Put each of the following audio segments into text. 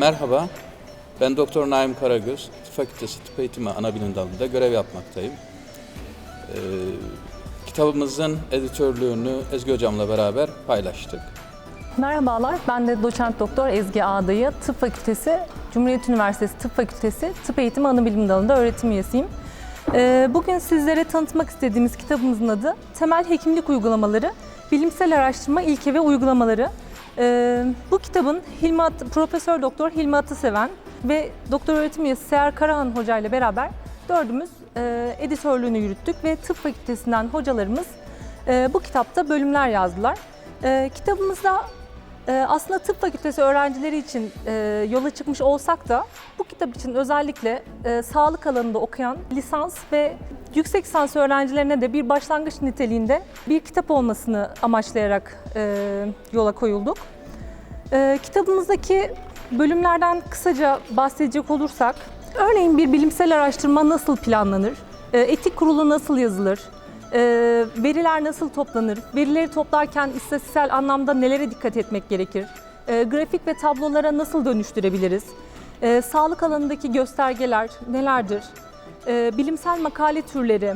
Merhaba, ben Doktor Naim Karagöz, Tıp Fakültesi Tıp Eğitimi Anabilim Dalı'nda görev yapmaktayım. Ee, kitabımızın editörlüğünü Ezgi Hocam'la beraber paylaştık. Merhabalar, ben de doçent doktor Ezgi Ağdayı, Tıp Fakültesi, Cumhuriyet Üniversitesi Tıp Fakültesi Tıp Eğitimi Anabilim Dalı'nda öğretim üyesiyim. Ee, Bugün sizlere tanıtmak istediğimiz kitabımızın adı Temel Hekimlik Uygulamaları, Bilimsel Araştırma İlke ve Uygulamaları. Ee, Bu kitabın Hilmi At- Profesör Doktor Hilmi Ataseven ve Doktor Öğretim Üyesi Seher Karahan Hoca ile beraber dördümüz e, editörlüğünü yürüttük ve tıp fakültesinden hocalarımız e, bu kitapta bölümler yazdılar. E, kitabımızda e, aslında tıp fakültesi öğrencileri için e, yola çıkmış olsak da bu kitap için özellikle e, sağlık alanında okuyan lisans ve yüksek lisans öğrencilerine de bir başlangıç niteliğinde bir kitap olmasını amaçlayarak e, yola koyulduk. E, kitabımızdaki bölümlerden kısaca bahsedecek olursak, örneğin bir bilimsel araştırma nasıl planlanır, e, etik kurulu nasıl yazılır, e, veriler nasıl toplanır, verileri toplarken istatistiksel anlamda nelere dikkat etmek gerekir, e, grafik ve tablolara nasıl dönüştürebiliriz, e, sağlık alanındaki göstergeler nelerdir, e, bilimsel makale türleri,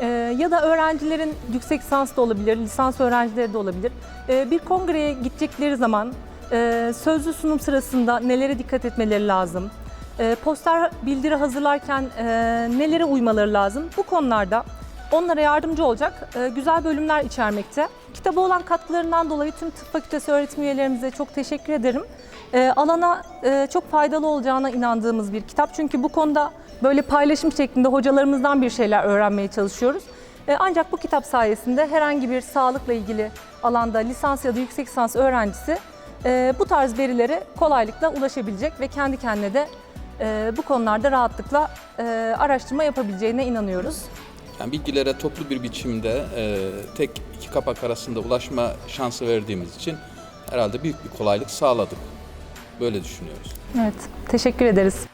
ee, ya da öğrencilerin yüksek lisans da olabilir, lisans öğrencileri de olabilir. Ee, bir kongreye gidecekleri zaman e, sözlü sunum sırasında nelere dikkat etmeleri lazım? Ee, poster bildiri hazırlarken e, nelere uymaları lazım? Bu konularda onlara yardımcı olacak e, güzel bölümler içermekte. Kitaba olan katkılarından dolayı tüm tıp fakültesi öğretim üyelerimize çok teşekkür ederim. E, alana e, çok faydalı olacağına inandığımız bir kitap. Çünkü bu konuda böyle paylaşım şeklinde hocalarımızdan bir şeyler öğrenmeye çalışıyoruz. Ancak bu kitap sayesinde herhangi bir sağlıkla ilgili alanda lisans ya da yüksek lisans öğrencisi bu tarz verilere kolaylıkla ulaşabilecek ve kendi kendine de bu konularda rahatlıkla araştırma yapabileceğine inanıyoruz. Yani bilgilere toplu bir biçimde e, tek iki kapak arasında ulaşma şansı verdiğimiz için herhalde büyük bir kolaylık sağladık. Böyle düşünüyoruz. Evet, teşekkür ederiz.